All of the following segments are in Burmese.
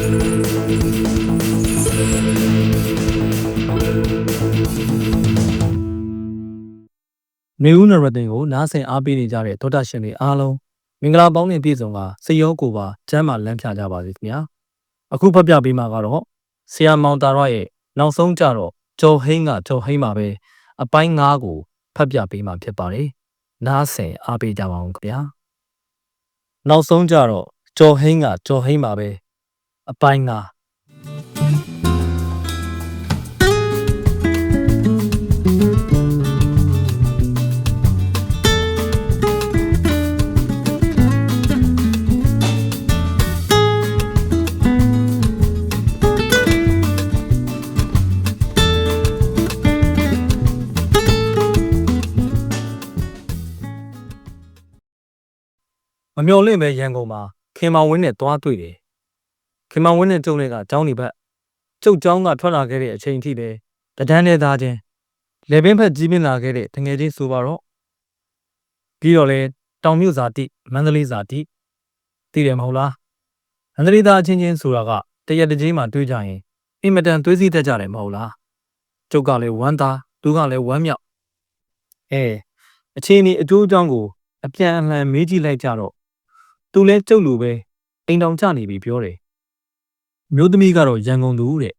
နေဦးနရတင်ကိုနားဆင်အားပေးနေကြတဲ့ဒေါက်တာရှင်တွေအားလုံးမင်္ဂလာပေါင်းနဲ့ပြည့်စုံကစိတ်ရောကိုယ်ပါကျမ်းမာလန်းဖြာကြပါစေခင်ဗျာအခုဖတ်ပြပေးမှာကတော့ဆရာမောင်တာရရဲ့နောက်ဆုံးကြတော့ဂျော်ဟိန်းကဂျော်ဟိန်းမှာပဲအပိုင်း9ကိုဖတ်ပြပေးမှာဖြစ်ပါတယ်နားဆင်အားပေးကြပါအောင်ခင်ဗျာနောက်ဆုံးကြတော့ဂျော်ဟိန်းကဂျော်ဟိန်းမှာပဲ အပိုင်း9မမျော်လင့်ပဲရန်ကုန်မှာခင်မောင်ဝင်းနဲ့သွားတွေ့တယ် ခင်မောင်ဝင်းနဲ့ကျုံနဲ့ကကျောင်းနေဘက်ကျုပ်ကျောင်းကထွက်လာခဲ့တဲ့အချိန်အထိလည်းတဒန်းနဲ့သားချင်းလေပင်ဖက်ကြီးပင်လာခဲ့တဲ့တငယ်ချင်းဆိုပါတော့ပြီးတော့လဲတောင်မြို့ဇာတိမန္တလေးဇာတိသိတယ်မဟုတ်လားမန္တလေးသားအချင်းချင်းဆိုတာကတရက်တစ်ချိန်မှတွေ့ကြရင်အင်မတန်သွေးစည်းတတ်ကြတယ်မဟုတ်လားကျုပ်ကလည်းဝမ်းသားသူကလည်းဝမ်းမြောက်အဲအချင်းဒီအကျိုးအကြောင်းကိုအပြန်အလှန်မေးကြည့်လိုက်ကြတော့သူလဲကျုပ်လိုပဲအိမ်တောင်ကျနေပြီပြောတယ် မျိုးသမီးကတော့ရန်ကုန်သူတဲ့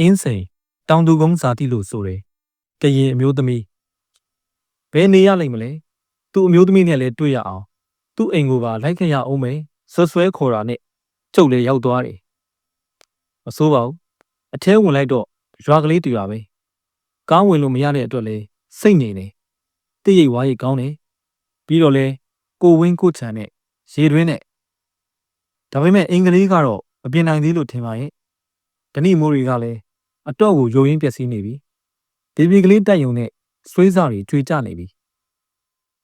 အင်းစိန်တောင်သူကုန်းဇာတိလို့ဆိုတယ်ကရင်အမျိုးသမီးဘယ်နေရလိမ့်မလဲသူ့အမျိုးသမီးနဲ့လည်းတွေ့ရအောင်သူ့အိမ်ကိုပါလိုက်ခဲ့ရအောင်မယ်ဆွဆွဲခေါ်တာနဲ့ကျုပ်လည်းရောက်သွားတယ်မဆိုးပါဘူးအထဲဝင်လိုက်တော့ရွာကလေးတူရပဲကားဝင်လို့မရတဲ့အတွက်လဲစိတ်ငြိမ်တယ်တိတ်ရိတ်ဝါးရိတ်ကောင်းတယ်ပြီးတော့လဲကိုဝင်းကိုချန်နဲ့ရေတွင်းနဲ့ဒါပေမဲ့အင်္ဂလိပ်ကတော့ မပြင်နိုင်သေးလို့ထင်ပါရဲ့ဒဏိမိုးတွေကလည်းအတော့ကိုယိုရင်းပျက်စီးနေပြီဒီပီကလေးတက်ယုံနဲ့ဆွေးစားတွေကြွေကြနေပြီ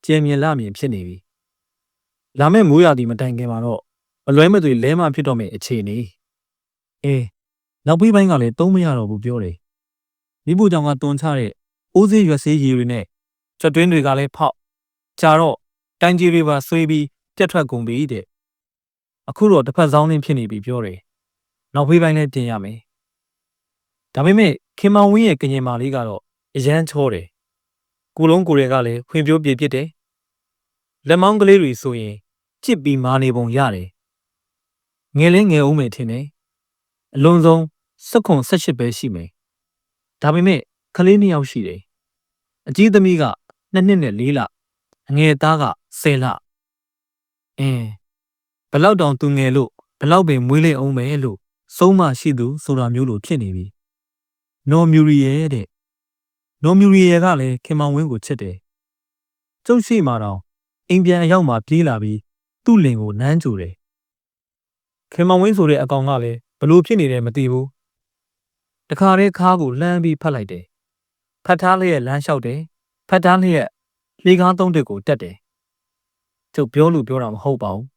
ကျဲမြင်လာမြင်ဖြစ်နေပြီလာမဲ့မိုးရာသီမတိုင်ခင်မှာတော့မလွဲမသွေလဲမှဖြစ်တော့မယ့်အခြေအနေအေးနောက်ပြီးပိုင်းကလည်းသုံးမရတော့ဘူးပြောတယ်မိဖို့ကြောင့်ကတွန်ချတဲ့အိုးစေးရွက်စေးရည်တွေနဲ့ချက်တွင်းတွေကလည်းဖောက်ကြာတော့တိုင်ကြီးတွေပါဆွေးပြီးပြတ်ထွက်ကုန်ပြီတဲ့ အခုတော့တစ်ဖက်ဆောင်နှင်းဖြစ်နေပြီပြောတယ်နောက်ဖေးပိုင်းလည်းပြင်ရမယ်ဒါပေမဲ့ခင်မောင်ဝင်းရဲ့ကရင်မာလေးကတော့အရန်ချောတယ်ကိုလုံးကိုရဲကလည်းဖွံ့ဖြိုးပြည့်ပြစ်တယ်လက်မောင်းကလေးတွေဆိုရင်ကြစ်ပြီးမာနေပုံရတယ်ငယ်လေးငယ်ဦးမယ်ထင်တယ်အလွန်ဆုံး16ခွန်18ပဲရှိမယ်ဒါပေမဲ့ကလေးနှစ်ယောက်ရှိတယ်အကြီးသမီးက2နှစ်နဲ့4လအငယ်သားက10လအင်း ဘလောက်တောင်သူငယ်လို့ဘလောက်ပင်မွေးလိမ့်အောင်မယ်လို့ဆုံးမရှိသူဆိုတာမျိုးလိုဖြစ်နေပြီနော်မြူရီရဲ့တဲ့နော်မြူရီရဲ့ကလည်းခင်မောင်ဝင်းကိုချစ်တယ်ကျုပ်ရှိမှတော့အိမ်ပြန်အရောက်မှပြေးလာပြီးသူ့လင်ကိုနမ်းကြိုတယ်ခင်မောင်ဝင်းဆိုတဲ့အကောင်ကလည်းဘလို့ဖြစ်နေတယ်မသိဘူးတခါတည်းခါးကိုလှမ်းပြီးဖတ်လိုက်တယ်ဖတ်ထားလျက်လမ်းလျှောက်တယ်ဖတ်ထားလျက်လေကားသုံးတက်ကိုတက်တယ်ကျုပ်ပြောလို့ပြောတာမဟုတ်ပါဘူး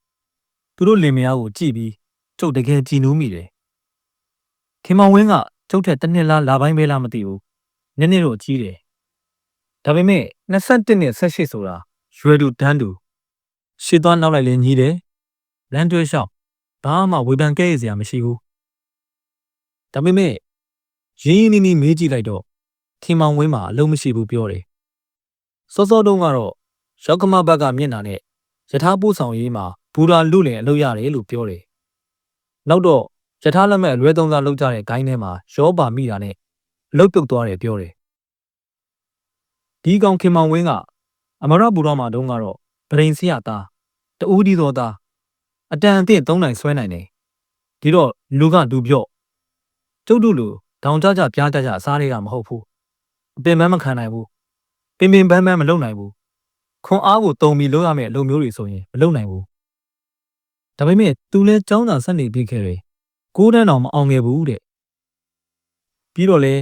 သူတို့လင်မယားကိုကြည့်ပြီးကျုပ်တကယ်ကြည်နူးမိတယ်ခင်မောင်ဝင်းကကျုပ်ထက်တစ်နှစ်လားလာပိုင်းပဲလားမသိဘူးနည်းနည်းတော့ကြီးတယ်ဒါပေမဲ့21နဲ့18ဆိုတာရွယ်တူတန်းတူရှေ့သွားနောက်လိုက်လည်းညီးတယ်လမ်းတွဲလျှောက်ဘာမှဝေဖန်ကဲ့ရစရာမရှိဘူးဒါပေမဲ့ရင်းရင်းနှီးနှီးမေးကြည့်လိုက်တော့ခင်မောင်ဝင်းမှာအလုံးမရှိဘူးပြောတယ်စောစောတုန်းကတော့ရောက်ကမဘက်ကမျက်နှာနဲ့ယထာပို့ဆောင်ရေးမှာ ဘူရာလူလင်အလုပ်ရတယ်လို့ပြောတယ်။နောက်တော့ယထာလက်မဲ့အလွဲသုံးစားလုပ်ကြတဲ့ဂိုင်းထဲမှာရောပါမိတာနဲ့အလုပ်ပြုတ်သွားတယ်ပြောတယ်။ဒီကောင်ခင်မောင်ဝင်းကအမရဘူရာမှာတုန်းကတော့ဗရင်စီရသားတူးဒီသောသားအတန်အသင့်သုံးနိုင်ဆွဲနိုင်တယ်။ဒီတော့လူကလူပြော့ကျုပ်တို့လူဒေါင်ကြကြပြားကြကြအစားတွေကမဟုတ်ဘူး။အပင်ပန်းမခံနိုင်ဘူး။ပင်ပင်ပန်းပန်းမလုပ်နိုင်ဘူး။ခွန်အားကိုတုံပြီးလုပ်ရမယ့်အလုပ်မျိုးတွေဆိုရင်မလုပ်နိုင်ဘူး။ ဒါပေမဲ့သူလဲចောင်းသာဆက်နေပြီးခဲ့တယ်။ကိုးတန်းတော်မအောင်ခဲ့ဘူးတဲ့။ပြီးတော့လဲ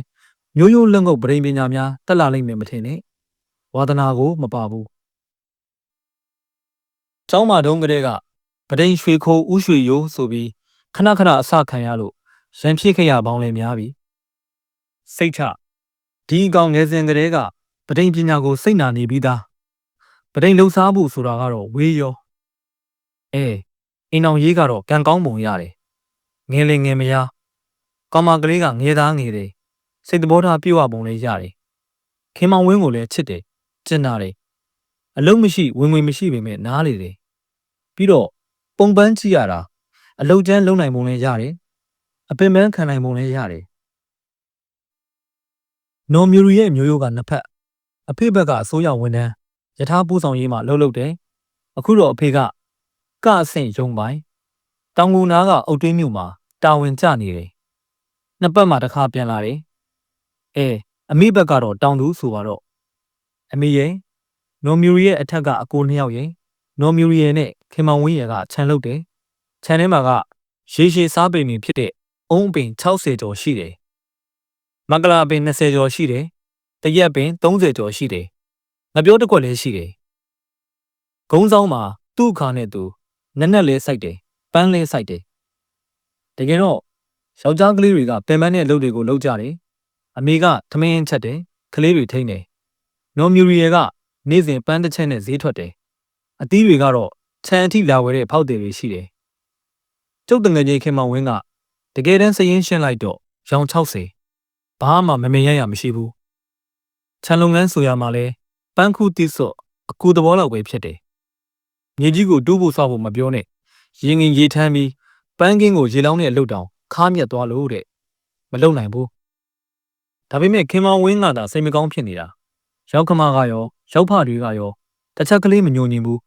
မျိုးရိုးလက်ငုပ်ပရိပညာများတက်လာလိမ့်မယ်မထင်နဲ့။ဝါသနာကိုမပါဘူး။ចောင်းမတုံးကလေးကပဒိန်ရွှေခိုးဥရွှေရိုးဆိုပြီးခဏခဏအစခံရလို့ရန်ဖြစ်ခဲ့ရပေါင်းလဲများပြီ။စိတ်ချဒီအကောင်ငယ်စဉ်ကလေးကပဒိန်ပညာကိုစိတ်နာနေပြီးသားပဒိန်လှူစားဖို့ဆိုတာကတော့ဝေးရောအဲ အိမ်အောင်ရေးကတော့ကံကောင်းပုံရတယ်ငယ်လင်ငယ်မယားကောင်မကလေးကငယ်သားငယ်တယ်စိတ်တဘောထားပြည့်ဝပုံလေးရတယ်ခင်မောင်ဝင်းကိုလည်းချစ်တယ်ကျင်နာတယ်အလုံးမရှိဝင်ဝင်မရှိပေမဲ့နားလေတယ်ပြီးတော့ပုံပန်းကြည့်ရတာအလုတ်ကျန်းလုံနိုင်ပုံလည်းရတယ်အပင်ပန်းခံနိုင်ပုံလည်းရတယ်နော်မြူရီရဲ့မျိုးရိုးကနှစ်ဖက်အဖေဘက်ကအစိုးရဝန်ထမ်းယထာပူဆောင်ရေးမှာလှုပ်လှုပ်တယ်အခုတော့အဖေက ကအဆင့်ရုံပိုင်းတောင်ငူနာကအုတ်တွင်းမြို့မှာတာဝန်ကျနေတယ်နှစ်ပတ်မှတစ်ခါပြန်လာတယ်အဲအမိဘက်ကတော့တောင်သူဆိုပါတော့အမေရဲ့နော်မြူရီရဲ့အထက်ကအကိုနှစ်ယောက်ရဲ့နော်မြူရီရဲ့နဲ့ခင်မောင်ဝင်းရဲ့ကခြံလုတ်တယ်ခြံထဲမှာကရေရှည်စားပင်တွေဖြစ်တဲ့အုံးပင်60ကျော်ရှိတယ်မကလာပင်20ကျော်ရှိတယ်တရက်ပင်30ကျော်ရှိတယ်ငပြောတစ်ခွက်လည်းရှိတယ်ဂုံးဆောင်မှာသူ့အခါနဲ့သူ နက်နက်လေးစိုက်တယ်ပန်းလေးစိုက်တယ်တကယ်တော့ယောက်ျားကလေးတွေကပင်ပန်းတဲ့အလုပ်တွေကိုလုပ်ကြတယ်အမေကသမင်းချက်တယ်ကလေးတွေထိန်းတယ်နော်မြူရီယယ်ကနေ့စဉ်ပန်းတစ်ချက်နဲ့ဈေးထွက်တယ်အသီးတွေကတော့ခြံအထိလာဝဲတဲ့ဖောက်တယ်တွေရှိတယ်ကျုပ်တငယ်ချင်းခင်မောင်ဝင်းကတကယ်တမ်းစရင်ရှင်းလိုက်တော့ရောင်60ဘာမှမမြင်ရရမရှိဘူးခြံလုပ်ငန်းဆိုရမှာလဲပန်းခုတိစော့အကူသဘောလောက်ပဲဖြစ်တယ် မြေကြီးကိုတူးဖို့ဆောက်ဖို့မပြောနဲ့ရင်ငင်ရေထမ်းပြီးပန်းကင်းကိုရေလောင်းနဲ့လှုပ်တောင်ခါမြက်သွားလို့တဲ့မလုံနိုင်ဘူးဒါပေမဲ့ခင်မောင်ဝင်းကသာစိတ်မကောင်းဖြစ်နေတာရောက်ခမကရောရောက်ဖတွေကရောတစ်ချက်ကလေးမညိုညင်ဘူး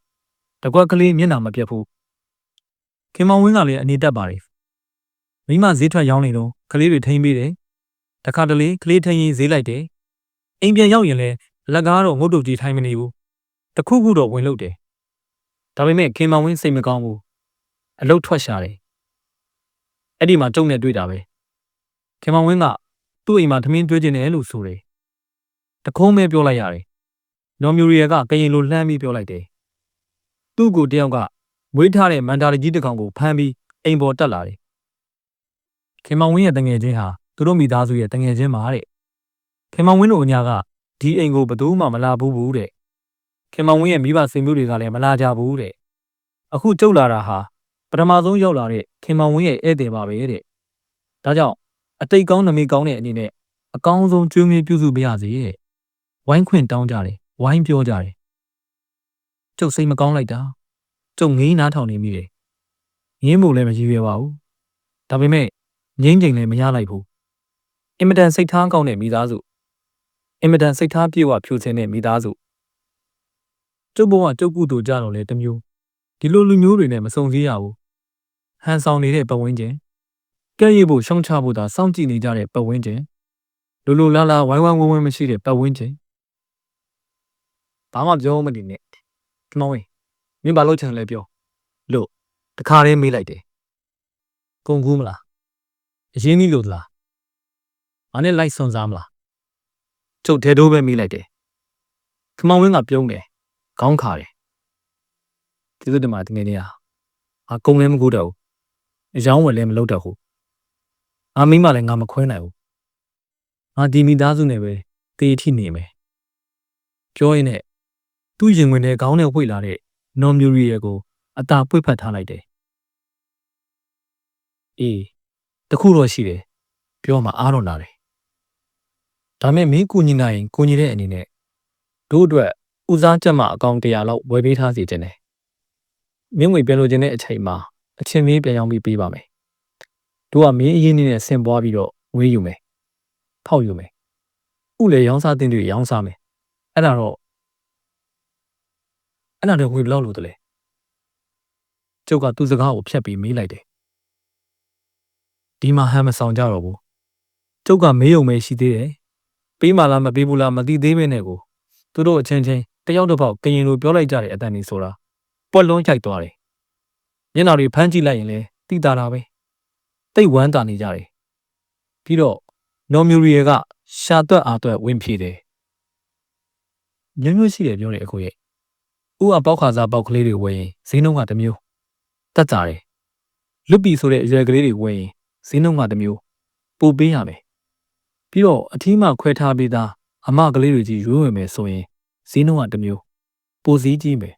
တကွက်ကလေးမျက်နှာမပြတ်ဘူးခင်မောင်ဝင်းကလည်းအနေတက်ပါတယ်မိမဈေးထွက်ရောင်းနေတော့ကလေးတွေထိန်းပေးတယ်တခါတလေကလေးထိန်းရင်ဈေးလိုက်တယ်အိမ်ပြန်ရောက်ရင်လည်းလက်ကားတော့ငုတ်တုတ်ကြီးထိုင်မနေဘူးတခုခုတော့ဝင်လို့တယ် ဒါပေမဲ့ခင်မောင်ဝင်းစိတ်မကောင်းဘူးအလုတ်ထွက်ရှာတယ်အဲ့ဒီမှာကျုံနဲ့တွေ့တာပဲခင်မောင်ဝင်းကသူ့အိမ်မှာသမင်းတွေးကျင်တယ်လို့ဆိုတယ်တခုံးပဲပြောလိုက်ရတယ်နော်မြူရီယာကကရင်လိုလှမ်းပြီးပြောလိုက်တယ်သူ့ကိုတယောက်ကမွေးထားတဲ့မန်တာကြီးတစ်ကောင်ကိုဖမ်းပြီးအိမ်ပေါ်တက်လာတယ်ခင်မောင်ဝင်းရဲ့တငယ်ချင်းဟာသူတို့မိသားစုရဲ့တငယ်ချင်းပါတဲ့ခင်မောင်ဝင်းတို့အညာကဒီအိမ်ကိုဘယ်သူမှမလာဘူးဘူးတဲ့ ခင်မောင်ဝင်းရဲ့မိဘဆွေမျိုးတွေကလည်းမလာကြဘူးတဲ့အခုကျုပ်လာတာဟာပထမဆုံးရောက်လာတဲ့ခင်မောင်ဝင်းရဲ့ဧည့်သည်ပါပဲတဲ့ဒါကြောင့်အတိတ်ကောင်းနမိတ်ကောင်းတဲ့အနေနဲ့အကောင်းဆုံးကျွေးမွေးပြုစုပေးရစေတဲ့ဝိုင်းခွင့်တောင်းကြတယ်ဝိုင်းပြောကြတယ်ကျုပ်စိတ်မကောင်းလိုက်တာကျုပ်ငေးနားထောင်နေမိတယ်ငင်းဖို့လည်းမရည်ရွယ်ပါဘူးဒါပေမဲ့ငိမ့်ချိန်လည်းမရလိုက်ဘူးအင်မတန်စိတ်ထားကောင်းတဲ့မိသားစုအင်မတန်စိတ်ထားပြေဝဖြူစင်တဲ့မိသားစု ကျုပ်ဘဝကျုပ်ကုသိုလ်ကြတော့လေတမျိုးဒီလိုလူမျိုးတွေနဲ့မစုံစည်းရဘူးဟန်ဆောင်နေတဲ့ပတ်ဝန်းကျင်ကဲ့ရဲ့ဖို့ရှောင်းချဖို့သာစောင့်ကြည့်နေကြတဲ့ပတ်ဝန်းကျင်လူလူလားလားဝိုင်းဝိုင်းဝန်းဝန်းမရှိတဲ့ပတ်ဝန်းကျင်ဘာမှပြောမနေနဲ့ကမောင်ဝင်းမင်းဘာလို့ချင်လဲပြောလို့တခါတည်းမေးလိုက်တယ်ကုံကူးမလားအရင်ကြီးလို့လားမနဲ့လိုက်စွန်စားမလားကျုပ်တဲတိုးပဲမေးလိုက်တယ်ခမောင်ဝင်းကပြုံးတယ် ခေါင်းခါတယ်ကျေးဇူးတင်ပါတယ်တကယ်ကြီးဟာအကုံလည်းမကူတော့ဘူးအယောင်းဝယ်လည်းမလုပ်တော့ဘူးအမိမလည်းငါမခွဲနိုင်ဘူးငါဒီမိသားစုနဲ့ပဲတေးထိနေမယ်ပြောရင်နဲ့သူ့ရင်ဝင်နဲ့ခေါင်းနဲ့ဝှေ့လာတဲ့နော်မြူရီရဲ့ကိုအသာပွေ့ဖက်ထားလိုက်တယ်အေးတခုတော့ရှိတယ်ပြောမှအားတော့လာတယ်ဒါမဲ့မင်းကူညီနိုင်ရင်ကူညီတဲ့အနေနဲ့တို့အတွက် ဦးစားချက်မှအကောင်တရာလောက်ဝယ်ပေးထားစီခြင်းတယ်မင်းငွေပြန်လို့ခြင်းတဲ့အချိန်မှာအချင်းမင်းပြန်ရောက်ပြီးပေးပါမယ်တို့ကမင်းအရင်နဲ့ဆင်ပွားပြီးတော့ဝေးယူမယ်ဖောက်ယူမယ်ဥလေရောင်းစားတင်တွေရောင်းစားမယ်အဲ့ဒါတော့အဲ့ဒါတော့ဝေဘလောက်လို့တလဲကျုပ်ကသူ့စကားကိုဖျက်ပြီးမေးလိုက်တယ်ဒီမှာဟမ်းမဆောင်ကြတော့ဘူးကျုပ်ကမေးုံပဲရှိသေးတယ်ပေးမှလားမပေးဘူးလားမသိသေးပဲနဲ့ကိုသူတို့အချင်းချင်း တယောက်တစ်ပေါက်ကရင်လိုပြောလိုက်ကြတဲ့အတန်ကြီးဆိုတာပွက်လုံးရိုက်သွားတယ်မျက်နှာတွေဖမ်းကြည့်လိုက်ရင်လည်းတိတာတာပဲတိတ်ဝမ်းတာနေကြတယ်ပြီးတော့နော်မြူရီယကရှာသွက်အားသွက်ဝင်ဖြေတယ်မျိုးမျိုးရှိတယ်ပြောတယ်အခုရဲ့ဥအပေါက်ခါစားပေါက်ကလေးတွေဝယ်ရင်ဈေးနှုန်းကတစ်မျိုးတက်ကြတယ်လွတ်ပြီဆိုတဲ့အရွယ်ကလေးတွေဝယ်ရင်ဈေးနှုန်းကတစ်မျိုးပိုပေးရမယ်ပြီးတော့အထီးမှခွဲထားပြီးသားအမကလေးတွေကြီးရွေးဝင်မယ်ဆိုရင် ဈေးနှုန်းကတစ်မျိုးပိုစည်းကြီးမယ်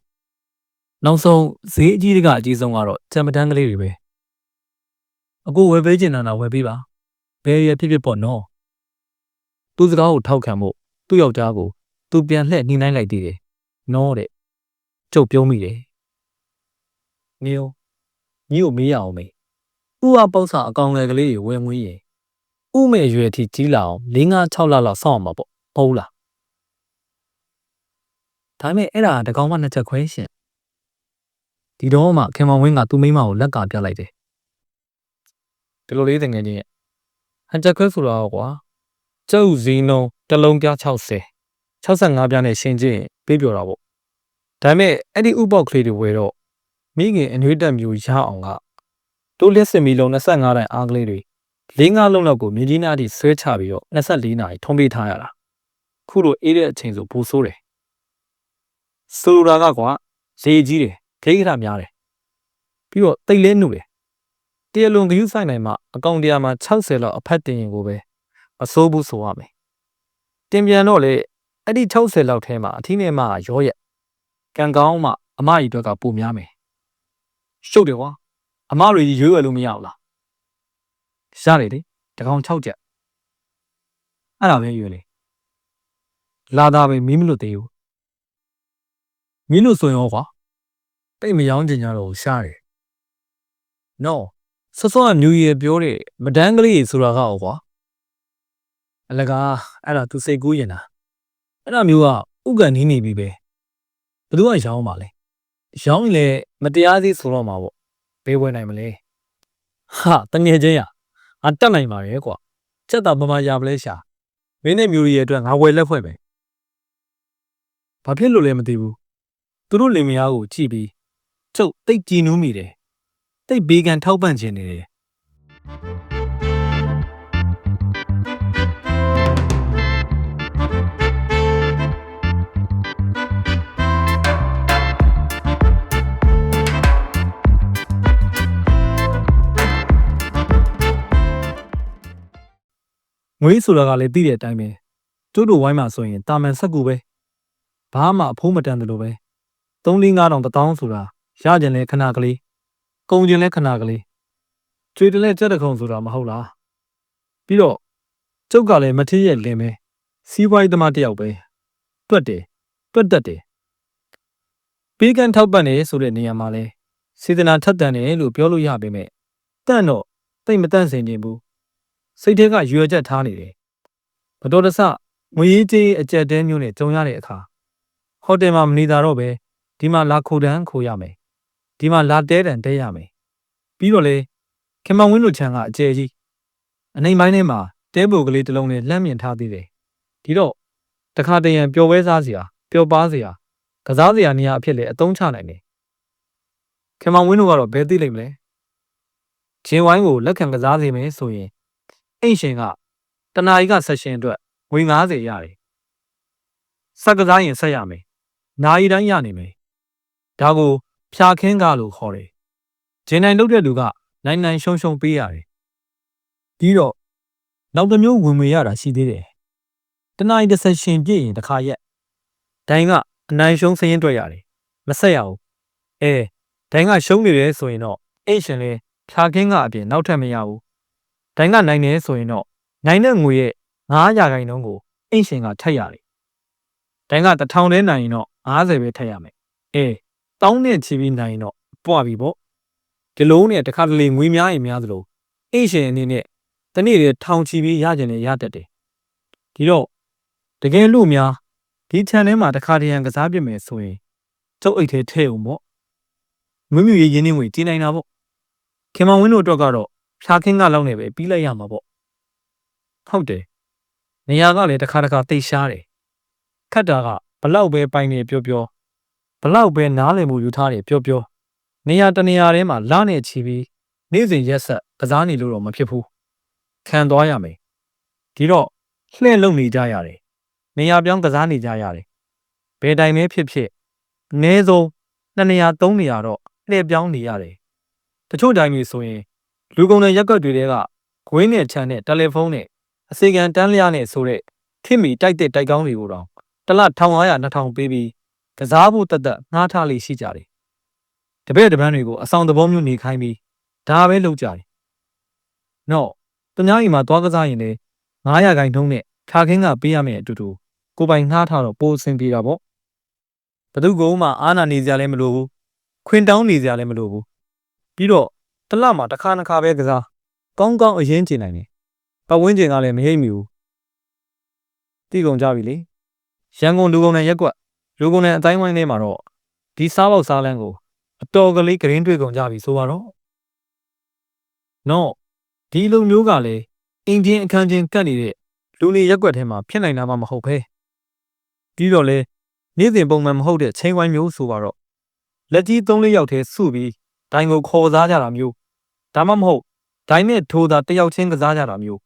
နောက်ဆုံးဈေးအကြီးတကအကြီးဆုံးကတော့တံမတန်းကလေးတွေပဲအကိုဝယ်ပေးချင်တာလားဝယ်ပေးပါဘယ်ရဖြစ်ဖြစ်ပေါ့နော်သူစကားကိုထောက်ခံဖို့သူ့ယောက်ျားကိုသူပြန်လှည့်နှိမ့်နိုင်လိုက်သေးတယ်နော်တဲ့ကျုပ်ပြုံးမိတယ်ငေယညီကိုမေးရအောင်မေးဥဝပေါ့စာအကောင်ငယ်ကလေးတွေဝယ်မွေးရင်ဥမဲ့ရွယ်အထိကြီးလာအောင်၄၅6လလောက်စောင့်အောင်ပါပေါ့ဟုတ်လား ဒါပေမဲ့အဲ့ဒါတကောင်မှနှစ်ချက်ခွဲရှင်ဒီတော့မှခင်မောင်ဝင်းကသူ့မိန်းမကိုလက်ကပြလိုက်တယ်ဒီလိုလေးတငယ်ချင်းရဲ့ဟန်ချက်ခွဲဆိုတော့ကွာကျုပ်ဇီနုံတစ်လုံးပြ60 65ပြားနဲ့ရှင်ချင်းပေးပြောတာပေါ့ဒါပေမဲ့အဲ့ဒီဥပေါက်ကလေးတွေဝယ်တော့မိခင်အနှွေးတက်မျိုးရအောင်ကတိုးလက်စင်မီလုံး25တိုင်အားကလေးတွေ၄၅လုံးလောက်ကိုမြင်းကြီးနားထိဆွဲချပြီးတော့24နာရီထုံးပေးထားရတာခုလိုအေးတဲ့အချိန်ဆိုပိုဆိုးတယ် ဆိုလိုတာကကွာဈေးကြီးတယ်ခိတ်ခရများတယ်ပြီးတော့တိတ်လဲနှုတ်တယ်တရလွန်ဂယူးဆိုင်နိုင်မှာအကောင့်တရားမှာ60လောက်အဖက်တင်ရင်ကိုပဲမစိုးဘူးဆိုရမယ်တင်ပြန်တော့လေအဲ့ဒီ60လောက်ထဲမှာအထင်းနဲ့မှရောရက်ကံကောင်းမှအမကြီးအတွက်ကပိုများမယ်ရှုပ်တယ်ကွာအမတွေကြီးရွေးဝယ်လို့မရဘူးလားရတယ်လေတကောင်6ချက်အဲ့ဒါပဲရွေးလေလာတာပဲမီးမလွတ်သေးဘူး မီးလွတ်ဆိုရင်ရောကွာတိတ်မယောင်းကျင်ကြတော့ရှားတယ် no ဆော့ဆော့က new year ပြောတဲ့မဒန်းကလေးဆိုတာကရောကွာအလကားအဲ့ဒါသူစိတ်ကူးရင်တာအဲ့ဒါမျိုးကဥက္ကနီးနေပြီပဲဘယ်သူကရောင်းပါလဲရောင်းရင်လည်းမတရားသေးဆိုတော့မှာပေါ့ဘေးဝဲနိုင်မလဲဟာတငယ်ချင်းရအတက်နိုင်ပါရဲ့ကွာချက်တာမမရပလဲရှာမင်းနဲ့မျိုးရီရဲ့အတွက်ငါဝယ်လက်ဖွဲ့ပဲဘာဖြစ်လို့လဲမသိဘူး သူတို့လင်မယားကိုကြည့်ပြီးကျုပ်တိတ်ကြည်နူးမိတယ်တိတ်ဘေးကန်ထောက်ပံ့ခြင်းနေတယ်ငွေဆိုတာကလည်းသိတဲ့အတိုင်းပဲကျုပ်တို့ဝိုင်းမှာဆိုရင်တာမန်ဆက်ကူပဲဘာမှအဖိုးမတန်တယ်လို့ပဲ 3 4 5တောင်တထောင်ဆိုတာရကြင်လဲခဏကလေးကုန်ကျင်လဲခဏကလေးကျွေတလဲကြက်တခုံဆိုတာမဟုတ်လားပြီးတော့ကျုပ်ကလည်းမထည့်ရဲ့လင်းပဲစီးပွားရေးသမားတစ်ယောက်ပဲတွက်တယ်တွက်တတ်တယ်ပေးကန်ထောက်ပံ့နေဆိုတဲ့နေရာမှာလဲစေတနာထက်တန်တယ်လို့ပြောလို့ရပေမဲ့တန့်တော့တိတ်မတန့်စင်ခြင်းဘူးစိတ်ထဲကရွယ်ချက်ထားနေတယ်မတော်တဆငွေရေးကြေးအကြက်တဲမျိုးနဲ့ကြုံရတဲ့အခါဟိုတယ်မှာမနေတာတော့ပဲ ဒီမှာလာခိုတန်းခိုရမယ်ဒီမှာလာတဲတန်တဲရမယ်ပြီးတော့လေခင်မဝင်းတို့ခြံကအကျယ်ကြီးအနိုင်ပိုင်းထဲမှာတဲပိုကလေးတစ်လုံးနဲ့လှမ်းမြင်ထားသေးတယ်ဒီတော့တခါတရံပျော်ပွဲစားစရာပျော်ပါစရာကစားစရာနေရာအဖြစ်လေအသုံးချနိုင်တယ်ခင်မဝင်းတို့ကတော့ဘယ်သိလိမ့်မလဲဂျင်းဝိုင်းကိုလက်ခံကစားစေမယ်ဆိုရင်အိမ်ရှင်ကတနာရီကဆက်ရှင်အတွက်ငွေ90ရတယ်စက်ကစားရင်ဆက်ရမယ်နာရီတိုင်းရနေမယ် ဒါကိုဖြာခင်းကားလို့ခေါ်တယ်ဂျင်းနိုင်လုပ်တဲ့လူကနိုင်နိုင်ရှုံရှုံပေးရတယ်ပြီးတော့နောက်တစ်မျိုးဝင်မရတာရှိသေးတယ်တနာရီတစ်ဆက်ရှင်ပြည့်ရင်တစ်ခါရက်ဒိုင်းကအနိုင်ရှုံးစရင်တွေ့ရတယ်မဆက်ရဘူးအဲဒိုင်းကရှုံးနေတယ်ဆိုရင်တော့အိမ်ရှင်လဲဖြာခင်းကအပြင်နောက်ထပ်မရဘူးဒိုင်းကနိုင်နေဆိုရင်တော့နိုင်တဲ့ငွေရဲ့9ရာခိုင်နှုန်းကိုအင်းရှင်ကထက်ရတယ်။ဒိုင်းကတစ်ထောင်တည်းနိုင်ရင်တော့50ပဲထက်ရမယ်။အေး တောင်းနဲ့ချီပြီးနိုင်ရင်တော့ပွားပြီပေါ့။ဒီလုံးနဲ့တစ်ခါတလေငွေများရင်များသလိုအင်းရှင်အနေနဲ့တနေ့တည်းထောင်ချီပြီးရကြတယ်ရတတ်တယ်။ဒီတော့တကယ်လို့များဒီ channel မှာတစ်ခါတရံကစားပြမယ်ဆိုရင်ကျုပ်အိတ်ထဲထည့်အောင်ပေါ့။မွေးမြူရေးရင်းနှီးငွေတည်နိုင်တာပေါ့။ခင်မောင်ဝင်းတို့အတွက်ကတော့ဖြာခင်းကလောက်နေပဲပြီးလိုက်ရမှာပေါ့ဟုတ်တယ်နေရာကလည်းတစ်ခါတစ်ခါတိတ်ရှားတယ်ခတ်တာကဘလောက်ပဲပိုင်နေပြောပြော ဘလောက်ပဲနားလည်မှုယူထားတယ်ပြောပြောနေရာတနေရာထဲမှာလနဲ့ချီပြီးနေ့စဉ်ရက်ဆက်ကစားနေလို့တော့မဖြစ်ဘူးခံသွားရမယ်ဒီတော့လှည့်လုံနေကြရတယ်နေရာပြောင်းကစားနေကြရတယ်ဘယ်တိုင်ပဲဖြစ်ဖြစ်အနည်းဆုံးနှစ်နေရာသုံးနေရာတော့လှည့်ပြောင်းနေရတယ်တချို့တိုင်တွေဆိုရင်လူကုန်တဲ့ရက်ကွက်တွေတဲကဂွင်းနဲ့ချမ်းနဲ့တယ်လီဖုန်းနဲ့အစီကံတန်းလျားနဲ့ဆိုတဲ့ခင်မီတိုက်တဲ့တိုက်ကောင်းတွေကိုတော့တလ1500 2000ပေးပြီး ကစားဖို့တက်တက်ငှားထားလေးရှိကြတယ်။တပည့်တပန်းတွေကိုအဆောင်သဘောမျိုးနေခိုင်းပြီးဒါပဲလုပ်ကြတယ်နော်တ냐အိမ်မှာသွားကစားရင်လေ900ခိုင်နှုန်းနဲ့ခါခင်းကပေးရမယ်အတူတူကိုပိုင်ငှားထားတော့ပိုအဆင်ပြေတာပေါ့ဘသူကမှအာနာနေစရာလည်းမလိုဘူးခွင်တောင်းနေစရာလည်းမလိုဘူးပြီးတော့တစ်လမှာတစ်ခါနှစ်ခါပဲကစားကောင်းကောင်းအရင်ကျင်နိုင်တယ်ပတ်ဝန်းကျင်ကလည်းမဟိတ်မီဘူးတိကုန်ကြပြီလေရန်ကုန်လူကုန်တဲ့ရက်ကွက် လူကုန်တဲ့အတိုင်းဝိုင်းထဲမှာတော့ဒီစားပေါက်စားလန်းကိုအတော်ကလေးဂရင်းတွေ့ကုန်ကြပြီဆိုပါတော့နော်ဒီလိုမျိုးကလည်းအင်ဂျင်အခန်းချင်းကတ်နေတဲ့လူနေရက်ကွက်ထဲမှာဖြစ်နိုင်တာမှမဟုတ်ပဲပြီးတော့လေနေ့စဉ်ပုံမှန်မဟုတ်တဲ့ချိန်ဝိုင်းမျိုးဆိုပါတော့လက်ကြီး၃လေးယောက်တည်းစုပြီးဒိုင်ကိုခေါ်စားကြတာမျိုးဒါမှမဟုတ်ဒိုင်နဲ့ထိုးတာတစ်ယောက်ချင်းကစားကြတာမျိုး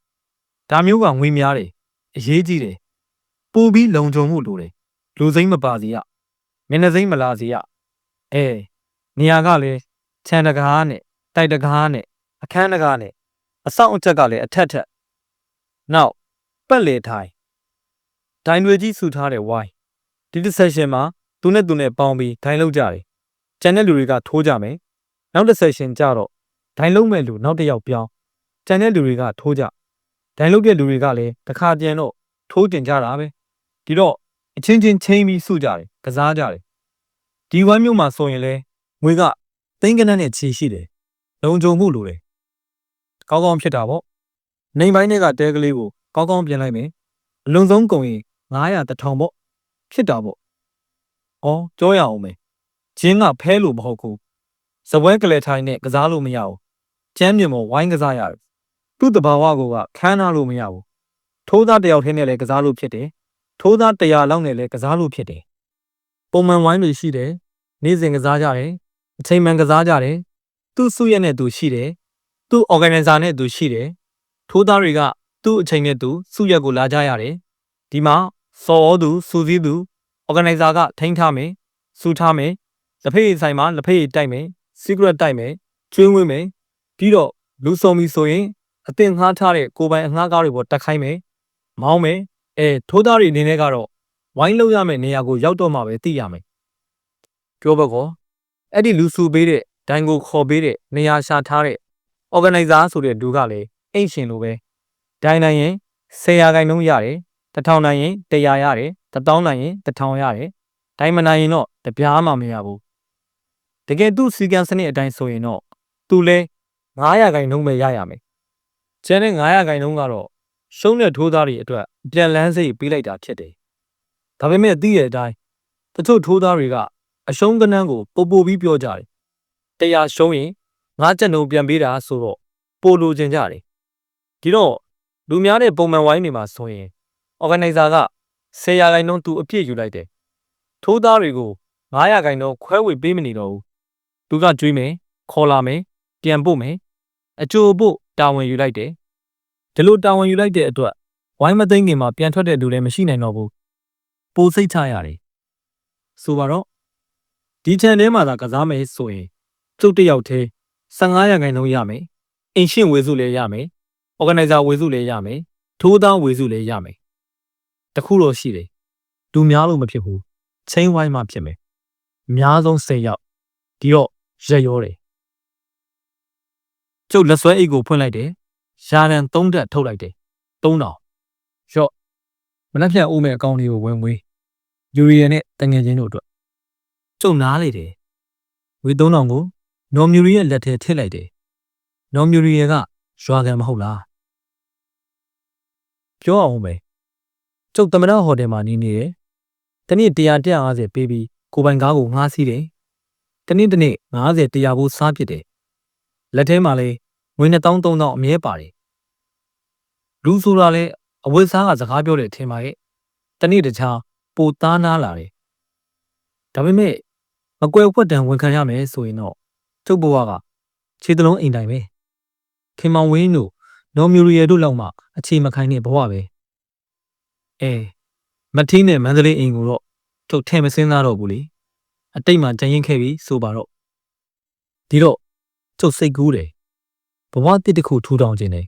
ဒါမျိုးကငွေများတယ်အရေးကြီးတယ်ပူပြီးလုံခြုံမှုလိုတယ် လူစိမ့်မပါစေရမျက်နှာစိမ့်မလာစေရအဲနေရာကလည်းခြံတကားနဲ့တိုက်တကားနဲ့အခန်းတကားနဲ့အဆောင်အချက်ကလည်းအထက်ထက်နောက်ပတ်လေထိုင်ဒိုင်တွေကြီးဆူထားတဲ့ဝိုင်းဒီတစ်ဆက်ရှင်မှာသူနဲ့သူနဲ့ပေါင်းပြီးဒိုင်လောက်ကြတယ်ကျန်တဲ့လူတွေကထိုးကြမယ်နောက်တစ်ဆက်ရှင်ကြတော့ဒိုင်လုံးမဲ့လူနောက်တစ်ယောက်ပြောင်းကျန်တဲ့လူတွေကထိုးကြဒိုင်လုံးတဲ့လူတွေကလည်းတစ်ခါပြန်တော့ထိုးတင်ကြတာပဲဒီတော့ အချင်းချင်းချင်းပြီးစုကြတယ်ကစားကြတယ်ဒီဝမ်းမျိုးမှာဆိုရင်လဲငွေကသိန်းကနန်းနဲ့ချီရှိတယ်လုံခြုံမှုလိုတယ်ကောင်းကောင်းဖြစ်တာပေါ့နေပိုင်းတွေကတဲကလေးကိုကောင်းကောင်းပြင်လိုက်မယ်အလွန်ဆုံးကုန်ရင်900တထောင်ပေါ့ဖြစ်တာပေါ့ဩကြောရအောင်မယ်ဂျင်းကဖဲလို့မဟုတ်ဘူးစပွဲကလေးထိုင်နဲ့ကစားလို့မရဘူးကျမ်းမြင်မဝိုင်းကစားရတယ်သူ့တဘာဝကိုကခန်းနာလို့မရဘူးထိုးသားတယောက်ထဲနဲ့လည်းကစားလို့ဖြစ်တယ် ထိုးသား100လောက်နဲ့လည်းကစားလို့ဖြစ်တယ်ပုံမှန်ဝိုင်းတွေရှိတယ်နေ့စဉ်ကစားကြတယ်အချိန်မှန်ကစားကြတယ်သူ့စုရက်နဲ့သူရှိတယ်သူ့ organizer နဲ့သူရှိတယ်ထိုးသားတွေကသူ့အချိန်နဲ့သူစုရက်ကိုလာကြရတယ်ဒီမှာစော်ဩသူစူစည်းသူ organizer ကထိန်းထားမယ်စူထားမယ်လက်ဖေးဆိုင်မှာလက်ဖေးတိုက်မယ် secret တိုက်မယ်ကျွေးဝင်းမယ်ပြီးတော့လူစုံပြီဆိုရင်အတင်ငှားထားတဲ့ကိုပိုင်အငှားကားတွေပေါ်တက်ခိုင်းမယ်မောင်းမယ် အဲထိုးသားတွေအနေနဲ့ကတော့ဝိုင်းလို့ရမယ့်နေရာကိုရောက်တော့မှပဲသိရမယ်ပြောဘကောအဲ့ဒီလူစုပေးတဲ့ဒိုင်ကိုခေါ်ပေးတဲ့နေရာရှာထားတဲ့ organizer ဆိုတဲ့လူကလည်းအိတ်ရှင်လိုပဲဒိုင်နိုင်ရင်10ရာခိုင်နှုန်းရတယ်တစ်ထောင်နိုင်ရင်100ရတယ်တစ်တောင်းနိုင်ရင်တစ်ထောင်ရတယ်ဒိုင်မနိုင်ရင်တော့တပြားမှမရဘူးတကယ်သူ့စီကံစနစ်အတိုင်းဆိုရင်တော့သူလဲ900ခိုင်နှုန်းပဲရရမယ်ကျန်တဲ့900ခိုင်နှုန်းကတော့ ရှုံးတဲ့ထိုးသားတွေအတွက်ပြန်လန်းစိတ်ပေးလိုက်တာဖြစ်တယ်ဒါပေမဲ့သိတဲ့အတိုင်းတချို့ထိုးသားတွေကအရှုံးကနန်းကိုပို့ပို့ပြီးပြောကြတယ်တရားရှုံးရင်ငါးချက်နှုန်းပြန်ပေးတာဆိုတော့ပိုလိုချင်ကြတယ်ဒီတော့လူများတဲ့ပုံမှန်ဝိုင်းနေမှာဆိုရင် organizer က10ရာခိုင်နှုန်းသူအပြည့်ယူလိုက်တယ်ထိုးသားတွေကို9ရာခိုင်နှုန်းခွဲဝေပေးမနေတော့ဘူးသူကကြွေးမယ်ခေါ်လာမယ်ပြန်ပို့မယ်အကျိုးပို့တာဝန်ယူလိုက်တယ် ဒီလိုတာဝန်ယူလိုက်တဲ့အတွက်ဝိုင်းမသိမ့်ခင်မှာပြန်ထွက်တဲ့လူလည်းမရှိနိုင်တော့ဘူးပိုစိတ်ချရတယ်ဆိုပါတော့ဒီချန်ထဲမှာသာကစားမယ်ဆိုရင်သူ့တစ်ယောက်တည်း15ရာခိုင်နှုန်းရမယ်အင်ရှင်းဝေစုလည်းရမယ် organizer ဝေစုလည်းရမယ်ထိုးသားဝေစုလည်းရမယ်တခုတော့ရှိတယ်လူများလို့မဖြစ်ဘူးချင်းဝိုင်းမှဖြစ်မယ်အများဆုံး10ယောက်ဒီတော့ရက်ရောတယ်ကျုပ်လက်ဆွဲအိတ်ကိုဖွင့်လိုက်တယ် ရာတန်3တက်ထုတ်လိုက်တယ်3000ရော့မနှက်ဖြတ်အိုးမဲ့အကောင့်လေးကိုဝင်ဝေးယူရီယန်နဲ့တငယ်ချင်းတို့အတွက်ကျုံနားလေတယ်ဝေ3000ကိုနော်မြူရီရဲ့လက်ထဲထည့်လိုက်တယ်နော်မြူရီရဲ့ကရွာကန်မဟုတ်လားပြောအောင်ပဲကျုပ်သမဏဟိုတယ်မှာနေနေတယ်တနေ့100 150ပေးပြီးကိုပိုင်ကားကိုငှားစီးတယ်တနေ့တနေ့90 100ဘူးစားဖြစ်တယ်လက်ထဲမှာလည်း ငွေ2000 3000အမြဲပါတယ်လူဆိုတာလည်းအဝတ်စားကစကားပြောတယ်ထင်ပါရဲ့တနေ့တခြားပိုသားနာလာတယ်ဒါပေမဲ့မကွယ်ဝတ်တံဝန်ခံရမယ်ဆိုရင်တော့ကျုပ်ဘဝကခြေသလုံးအိမ်တိုင်ပဲခင်မောင်ဝင်းတို့နော်မြူရီယယ်တို့လောက်မှအခြေမခိုင်တဲ့ဘဝပဲအဲမထင်းနဲ့မန္တလေးအိမ်ကိုတော့ကျုပ်ထဲမစင်းသားတော့ဘူးလေအတိတ်မှာကြံရင်ခဲ့ပြီဆိုပါတော့ဒီတော့ကျုပ်စိတ်ကူးတယ် ဘဝတစ်တစ်ခုထူထောင်ခြင်းနဲ့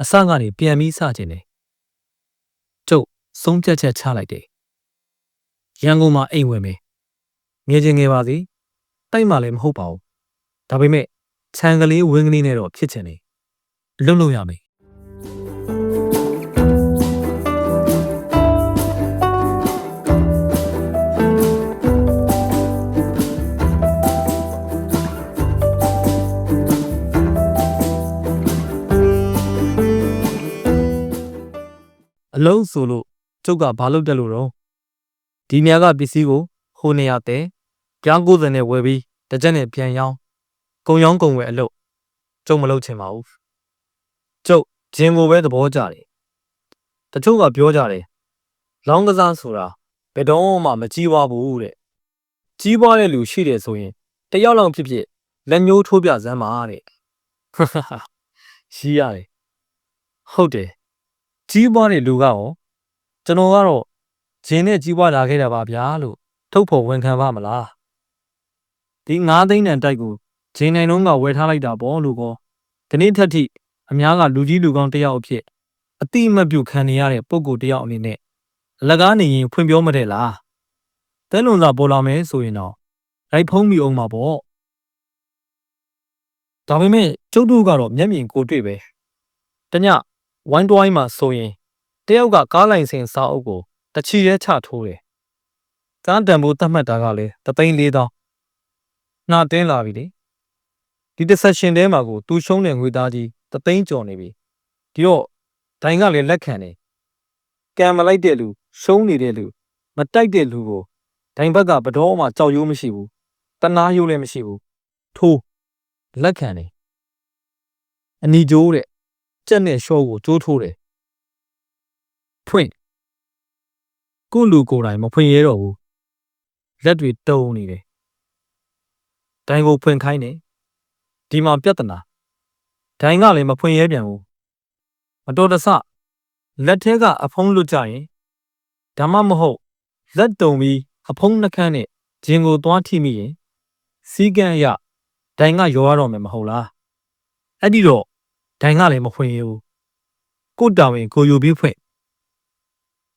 အစကနေပြန်ပြီးစခြင်းနဲ့ကျုပ်ဆုံးဖြတ်ချက်ချလိုက်တယ်ရန်ကုန်မှာအိမ်ဝင်မယ်ငယ်ချင်းငယ်ပါစီတိုက်မှလည်းမဟုတ်ပါဘူးဒါပေမဲ့ခြံကလေးဝင်းကလေးနဲ့တော့ဖြစ်ချင်တယ်အလုပ်လုပ်ရမယ် အလုံးဆိုလို့ကျုပ်ကဘာလုပ်တက်လို့တော့ဒီနေရာကပစ္စည်းကိုဟိုနေရာတဲ့ကြောင်း90နဲ့ဝယ်ပြီးတစ်ချက်နဲ့ပြန်ရောင်းကုံရောင်းကုံဝယ်အလုပ်ကျုံမလုပ်ချင်ပါဘူးကျုပ်ဂျင်ကိုပဲသဘောကျတယ်တချို့ကပြောကြတယ်လောင်းကစားဆိုတာဘယ်တော့မှမကြီးပွားဘူးတဲ့ကြီးပွားတဲ့လူရှိတယ်ဆိုရင်တယောက်လောက်ဖြစ်ဖြစ်လက်ညှိုးထိုးပြစမ်းပါတဲ့ရှိရတယ်ဟုတ်တယ် ကြီးပွားတဲ့လူကရောကျွန်တော်ကတော့ဂျင်းနဲ့ကြီးပွားလာခဲ့တာပါဗျာလို့ထုတ်ဖို့ဝန်ခံပါမလားဒီ9သိန်းတန်တိုက်ကိုဂျင်းနိုင်လုံးကဝယ်ထားလိုက်တာပေါ့လို့ကောဒီနေ့ထက်ထိအများကလူကြီးလူကောင်းတယောက်အဖြစ်အတိအမတ်ပြုခံနေရတဲ့ပုံကိုတယောက်အနေနဲ့အလကားနေရင်ဖွင့်ပြောမတဲ့လားတဲလွန်စာပေါ်လာမယ်ဆိုရင်တော့လိုက်ဖုံးမိအောင်ပါပေါ့ဒါပေမဲ့ကျုပ်တို့ကတော့မျက်မြင်ကိုယ်တွေ့ပဲတည ဝိုင်းတွိုင်းမှာဆိုရင်တယောက်ကကားလိုင်စင်စာအုပ်ကိုတချီရဲချထိုးတယ်။ကားတန်ဖိုးသတ်မှတ်တာကလည်းတသိန်းလေးတောင်းနှာတင်းလာပြီလေ။ဒီတစ်ဆက်ရှင်ထဲမှာကိုသူရှုံးတဲ့ငွေသားကြီးတသိန်းကျော်နေပြီ။ဒီတော့ဒိုင်ကလည်းလက်ခံတယ်။ကံမလိုက်တဲ့လူရှုံးနေတဲ့လူမတိုက်တဲ့လူကိုဒိုင်ဘက်ကဘတော်မှကြောက်ရိုးမရှိဘူး။တနာရိုးလည်းမရှိဘူး။ထိုးလက်ခံတယ်။အနီကျိုးတဲ့ ကြက်နဲ့ရှော့ကိုကျိုးထိုးတယ်ဖွင့်ကိုယ့်လူကိုယ်တိုင်မဖွင့်ရဲတော့ဘူးလက်တွေတုံနေတယ်ဒိုင်ကိုဖွင့်ခိုင်းတယ်ဒီမှာပြဿနာဒိုင်ကလည်းမဖွင့်ရဲပြန်ဘူးမတော်တဆလက်ထဲကအဖုံးလွတ်ကြရင်ဒါမှမဟုတ်လက်တုံပြီးအဖုံးနှခမ်းနဲ့ဂျင်ကိုသွားထိမိရင်စီးကန်းရဒိုင်ကရောရတော့မယ်မဟုတ်လားအဲ့ဒီတော့ ဒိုင်ကလည်းမဖွင့်ရဘူးကိုတောင်ရင်ကိုယူပြီးဖွင့်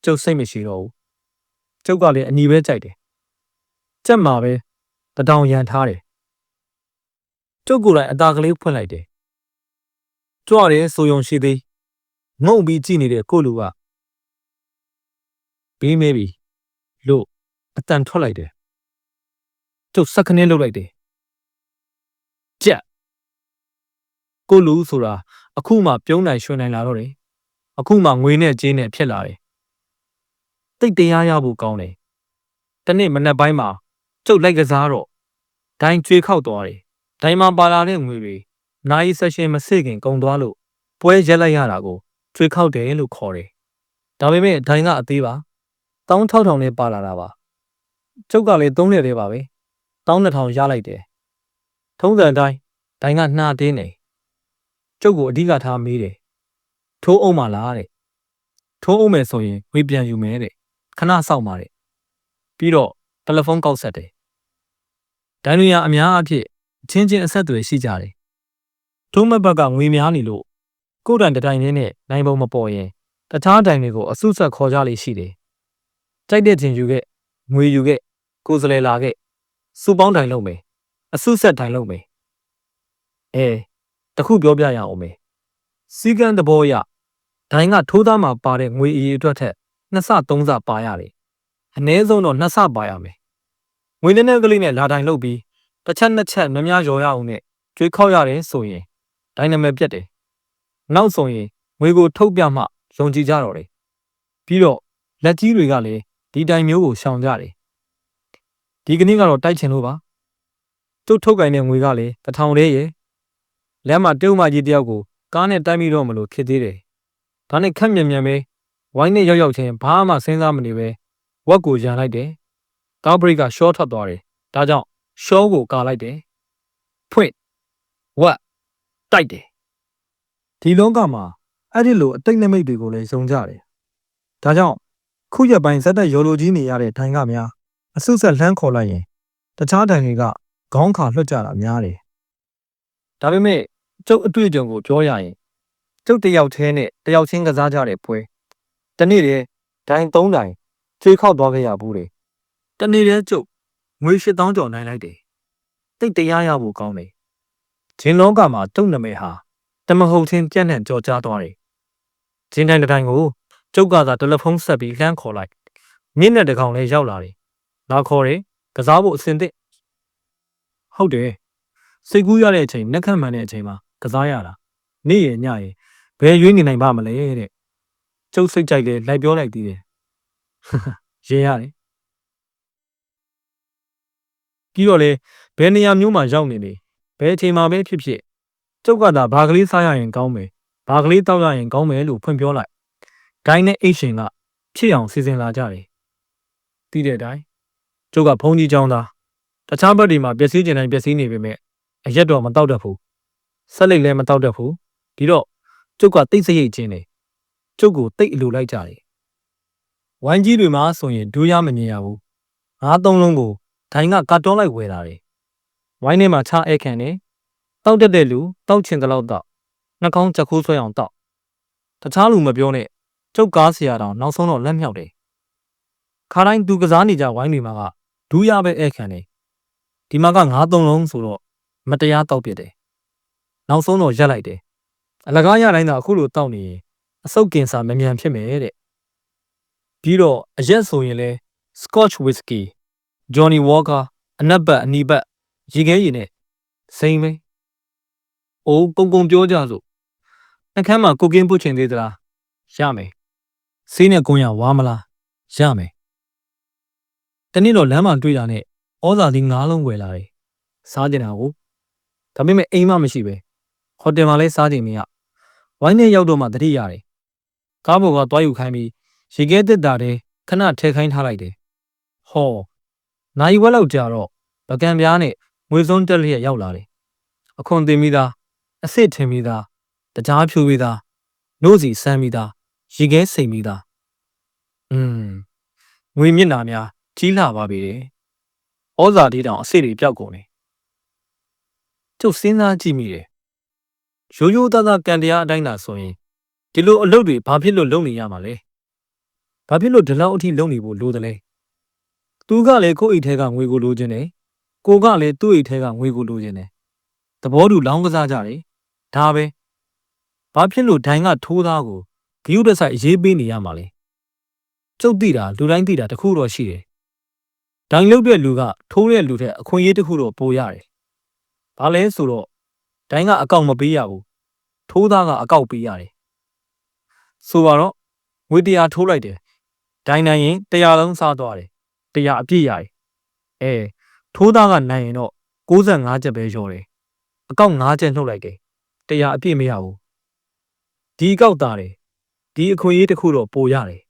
ကျုပ်စိတ်မရှိတော့ဘူးကျုပ်ကလည်းအနီပဲကြိုက်တယ်ကြက်မှာပဲတတောင်ရန်ထားတယ်ကျုပ်ကိုယ်တိုင်အตาကလေးဖွင့်လိုက်တယ်ကြွတယ်ဆိုယုံရှိသေးငုံပြီးကြည့်နေတဲ့ကိုလူကဘေးမဲပြီလို့အတန်ထွက်လိုက်တယ်ကျုပ်စက်ခနဲလှုပ်လိုက်တယ်ကြက် ကိုလူဆိုတာအခုမှပြုံးနိုင်ရွှင်နိုင်လာတော့တယ်အခုမှငွေနဲ့ကြေးနဲ့ဖြစ်လာတယ်တိတ်တရားရဖို့ကောင်းတယ်တနေ့မနက်ပိုင်းမှာကျုပ်လိုက်ကစားတော့ဒိုင်းကျွေးခောက်သွားတယ်ဒိုင်းမှာပါလာတဲ့ငွေတွေနိုင်ဆက်ရှင်မစစ်ခင်ကုန်သွားလို့ပွဲရက်လိုက်ရတာကိုကျွေးခောက်တယ်လို့ခေါ်တယ်ဒါပေမဲ့ဒိုင်းကအသေးပါတောင်း6000နဲ့ပါလာတာပါကျုပ်ကလည်းသုံးရက်သေးပါပဲတောင်း2000ရလိုက်တယ်ထုံးစံတိုင်းဒိုင်းကနှာတင်းနေ ကျုပ်ကိုအဓိကထားမေးတယ်ထိုးအောင်မလားတဲ့ထိုးအောင်မယ်ဆိုရင်ဝေးပြန်ယူမယ်တဲ့ခဏစောင့်ပါတဲ့ပြီးတော့တယ်လီဖုန်းကောက်ဆက်တယ်ဒိုင်လူရအများအဖြစ်အချင်းချင်းအဆက်အသွယ်ရှိကြတယ်ထိုးမဘက်ကငွေများနေလို့ကိုယ်တိုင်တတိုင်နဲ့နိုင်ပုံမပေါ်ရင်တခြားတိုင်တွေကိုအဆုဆက်ခေါ်ကြလိမ့်ရှိတယ်ကြိုက်တဲ့ချင်းယူခဲ့ငွေယူခဲ့ကိုယ်စလဲလာခဲ့စူပေါင်းတိုင်လုပ်မယ်အဆုဆက်တိုင်လုပ်မယ်အဲ တခုပြောပြရအောင်မယ်စီကံတဘောရဒိုင်းကထိုးသားမှာပါတဲ့ငွေအရေးအတွက်ထက်နှစ်ဆသုံးဆပါရတယ်အနည်းဆုံးတော့နှစ်ဆပါရမယ်ငွေနဲ့နဲ့ကလေးနဲ့လာတိုင်လုပ်ပြီးတစ်ချက်နှစ်ချက်များများရော်ရအောင်နဲ့ကြွေးခောက်ရတယ်ဆိုရင်ဒိုင်းနာမည်ပြတ်တယ်နောက်ဆိုရင်ငွေကိုထုတ်ပြမှယုံကြည်ကြတော့တယ်ပြီးတော့လက်ကြီးတွေကလည်းဒီတိုင်မျိုးကိုရှောင်ကြတယ်ဒီကနေ့ကတော့တိုက်ချင်လို့ပါသူ့ထုတ်ကင်တဲ့ငွေကလည်းတထောင်လေးရယ် လက်မှာတုံးမကြီးတယောက်ကိုကားနဲ့တိုက်မိတော့မလို့ဖြစ်သေးတယ်ဒါနဲ့ခက်မြန်မြန်ပဲဝိုင်းနဲ့ရောက်ရောက်ချင်းဘာမှစဉ်းစားမနေပဲဝက်ကိုရန်လိုက်တယ်ကားဘရိတ်ကရှော့ထွက်သွားတယ်ဒါကြောင့်ရှော့ကိုကာလိုက်တယ်ဖွင့်ဝက်တိုက်တယ်ဒီလောကမှာအဲ့ဒီလိုအတိတ်နမိတ်တွေကိုလည်းယုံကြတယ်ဒါကြောင့်ခုရက်ပိုင်းဇက်သက်ရောလိုကြီးနေရတဲ့ဒိုင်ကများအဆုဆက်လှမ်းခေါ်လိုက်ရင်တခြားဒိုင်တွေကခေါင်းခါလွှတ်ကြတာများတယ်ဒါပေမဲ့ ကျုပ်အတွေ့အကြုံကိုပြောရရင်ကျုပ်တယောက်တည်းနဲ့တယောက်ချင်းကစားကြတဲ့ပွဲတနေ့တည်းဒိုင်၃ဒိုင်ချွေးခောက်သွားခဲ့ရဘူးတယ်တနေ့တည်းကျုပ်ငွေ၈000ကျော်နိုင်လိုက်တယ်တိတ်တရားရဖို့ကောင်းတယ်ဂျင်းလောကမှာတုံနာမည်ဟာတမဟုတ်ချင်းပြန့်နှံ့ကြော်ကြားသွားတယ်။ဂျင်းတိုင်းတစ်တိုင်းကိုကျုပ်ကသာတယ်လီဖုန်းဆက်ပြီးလှမ်းခေါ်လိုက်။မြင့်တဲ့တကောင်လည်းရောက်လာတယ်။လာခေါ်တယ်ကစားဖို့အဆင်သင့်ဟုတ်တယ်စိတ်ကူးရတဲ့အချိန်နှက်ခတ်မှန်တဲ့အချိန်မှာ ကစားရတာနေ့ရညရဘယ်ရွေးနေနိုင်ပါမလဲတဲ့ကျုပ်စိတ်ကြိုက်လေလိုက်ပြောလိုက်သေးတယ်ရေရတယ်ပြီးတော့လေဘယ်နေရာမျိုးမှာရောက်နေနေဘယ်အချိန်မှာပဲဖြစ်ဖြစ်ကျုပ်ကသာဘာကလေးစားရရင်ကောင်းမယ်ဘာကလေးတောက်ရရင်ကောင်းမယ်လို့ဖွင့်ပြောလိုက်ဂိုင်းနဲ့အိတ်ရှင်ကဖြစ်အောင်စီစဉ်လာကြတယ်ပြီးတဲ့အတိုင်းကျုပ်ကဖုန်းကြီးကြောင်းသားတခြားဘက်တွေမှာပျက်စီးကျင်တိုင်းပျက်စီးနေပေမဲ့အရက်တော့မတောက်တတ်ဘူး ဆက်လက်လည်းမတောက်တတ်ဘူးဒီတော့ကျုပ်ကတိတ်စရိတ်ချင်းနေကျုပ်ကိုတိတ်အလိုလိုက်ကြတယ်ဝိုင်းကြီးတွေမှာဆိုရင်ဒူးရမမြင်ရဘူးငါးသုံးလုံးကိုဒိုင်ကကတ်တွန်းလိုက်ဝယ်လာတယ်ဝိုင်းထဲမှာချအဲခံနေတောက်တက်တဲ့လူတောက်ချင်တဲ့လောက်တော့နှာခေါင်းချက်ခိုးဆွဲအောင်တောက်တခြားလူမပြောနဲ့ကျုပ်ကားဆရာတောင်နောက်ဆုံးတော့လက်မြောက်တယ်ခါတိုင်းသူကစားနေကြဝိုင်းတွေမှာကဒူးရပဲအဲခံနေဒီမှာကငါးသုံးလုံးဆိုတော့မတရားတောက်ပြစ်တယ် နောက်ဆုံးတော့ရက်လိုက်တယ်အလကားရတိုင်းသာအခုလိုတောက်နေရင်အဆုတ်ကင်ဆာမမြန်ဖြစ်မယ်တဲ့ပြီးတော့အရက်ဆိုရင်လဲ Scotch Whisky Johnny Walker အနက်ဘတ်အနီဘတ်ရေခဲရည်နဲ့စိမ့်ပဲအိုးကုံကုံပြောကြစို့နှကမ်းမှာကိုကင်းပုတ်ချင်သေးသလားရမယ်ဆေးနဲ့ကွန်ရဝါမလားရမယ်တနေ့တော့လမ်းမှာတွေ့တာနဲ့ဩဇာသီးငါးလုံးဝယ်လာတယ်စားကြတာကိုဒါပေမဲ့အိမ်မှမရှိပဲ ဟိုတယ်မှာလည်းစားကြမရဝိုင်းနဲ့ရောက်တော့မှတတိရတယ်ကားပေါ်ကသွားယူခိုင်းပြီးရေခဲတက်တာတဲ့ခဏထဲခိုင်းထားလိုက်တယ်ဟောနိုင်ဝက်လောက်ကြာတော့ပကံပြားနဲ့ငွေစုံတက်လျက်ရောက်လာတယ်အခွန်တင်မိသားအစ်စ်ထင်မိသားတကြားဖြူမိသားနို့စီစမ်းမိသားရေခဲစိမ်မိသားอืมငွေမျက်နာများကြီးလာပါပြီတဲ့ဩဇာတိတောင်အစ်စ်တွေပျောက်ကုန်တယ်ကျုပ်စဉ်းစားကြည့်မိတယ် ရိုးရိုးသားသားကံတရားအတိုင်းသာဆိုရင်ဒီလိုအလုပ်တွေဘာဖြစ်လို့လုပ်နေရမှာလဲဘာဖြစ်လို့ဒီလောက်အထိလုပ်နေဖို့လိုတယ်လဲသူကလည်းကိုယ့်အိတ်ထဲကငွေကိုလိုချင်တယ်ကိုကလည်းသူ့အိတ်ထဲကငွေကိုလိုချင်တယ်သဘောတူလောင်းကစားကြတယ်ဒါပဲဘာဖြစ်လို့ဒိုင်ကထိုးသားကိုဂယုတဆိုင်အရေးပေးနေရမှာလဲကျုပ်သိတာလူတိုင်းသိတာတခုတော့ရှိတယ်ဒိုင်လုတ်တဲ့လူကထိုးတဲ့လူထက်အခွင့်အရေးတခုတော့ပိုရတယ်ဘာလဲဆိုတော့ ဒိုင်ကအကောင့်မပေးရဘူးထိုးသားကအကောက်ပေးရတယ်ဆိုပါတော့ငွေတရားထိုးလိုက်တယ်ဒိုင်နိုင်ရင်တရားလုံးစားသွားတယ်တရားအပြည့်ရတယ်အဲထိုးသားကနိုင်ရင်တော့65ချက်ပဲလျော်တယ်အကောက်5ချက်နှုတ်လိုက်တယ်တရားအပြည့်မရဘူးဒီအကောက်သားတယ်ဒီအခွင့်အရေးတစ်ခုတော့ပိုရတယ်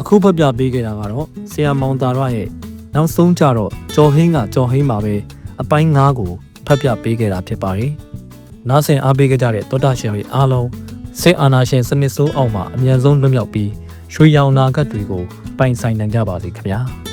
အခုဖတ်ပြပေးခဲ့တာကတော့ဆရာမောင်တာရရဲ့နောက်ဆုံးကြတော့ကြော်ဟင်းကကြော်ဟင်းပါပဲအပိုင်း9ကိုဖတ်ပြပေးခဲ့တာဖြစ်ပါတယ်။နားဆင်အားပေးခဲ့ကြတဲ့တောတာရှင်တွေအားလုံးစိတ်အာနာရှင်စနစ်ဆိုးအောင်မှာအမြန်ဆုံးလွတ်မြောက်ပြီးရွှေရောင်နာဂတ်တွေကိုပိုင်ဆိုင်နိုင်ကြပါစေခင်ဗျာ။